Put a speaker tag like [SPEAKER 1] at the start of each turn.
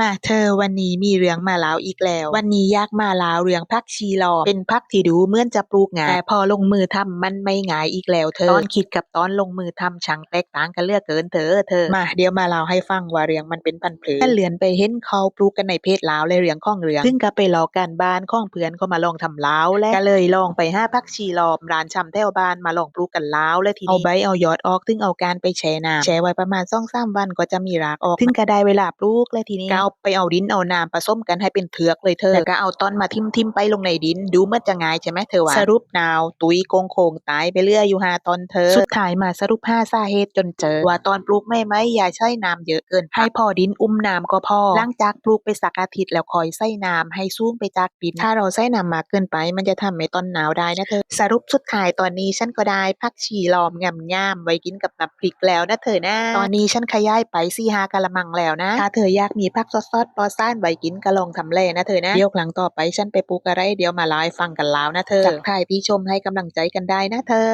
[SPEAKER 1] มาเธอวันนี้มีเรื่องมาเล่าอีกแล้ว วันนี้อยากมาเล่าเรื่องพักชีลอมเป็นพักที่ดูเหมือนจะปลูกง่ายแต่พอลงมือทำมันไม่ง่ายอีกแล้วเธอตอนคิดกับตอนลงมือทำช่างแตกต่างกันเลือกเกินเธอเธอมาเดี๋ยวมาเล่าให้ฟังว่าเรื่องมันเป็นพันเพลฉันเลือนไปเห็นเขาปลูกกันในเพจลาวเลยเรื่องข้องเรื่องซึ่งก็ไปลอกการบ้านข้องเพื่อนเขามาลองทำลาวแล้วก็เลยลองไปห้าพักชีลอมร้านชำแถวบ้านมาลองปลูกกันลาวแล้วทีนี้เอาใบเอายอดออกถึงเอาการไปแช่น้ำแช่ไว้ประมาณสองสามวันก็จะมีรากออกถึงก็ได้เวลาปลูกแล้วทีนี้เอาไปเอาดินเอาน้ำผสมกันให้เป็นเถือกเลยเธอแล้วก็เอาต้นมาทิมทิมๆไปลงในดิน ดูเหมันจะง่ายใช่ไหมเธอว่าสรุปนาวตุยโกงโคงตายไปเรื่อยอยู่หาตอนเธอ สุดท้ายมาสรุปห้าสาเหตุจนเจอ ว่าตอนปลูกไม่ไหมอย่าใช้น้ำเยอะเกินไปให้พอดินอุ้มน้ำก็พอหลังจากปลูกไปสักอาทิตย์แล้วคอยใส่น้ำให้สูงไปจากดิน ถ้าเราใส่น้ำมากเกินไปมันจะทำให้ต้นหนาวได้นะเธอ สรุปสุดท้ายตอนนี้ฉันก็ได้ผักชีลอมงามๆไว้กินกับน้ำพริกแล้วนะเธอนะตอนนี้ฉันขยายไปสี่ห้ากะละมังแล้วนะถ้าเธออยากมีผักสดๆปลอดสารไว้กินก็ลองทำเลยนะเธอนะเดี๋ยวครั้งต่อไปฉันไปปลูกอะไรเดี๋ยวมาเล่าให้ฟังกันแล้วนะเธอจากใครพี่ชมให้กำลังใจกันได้นะเธอ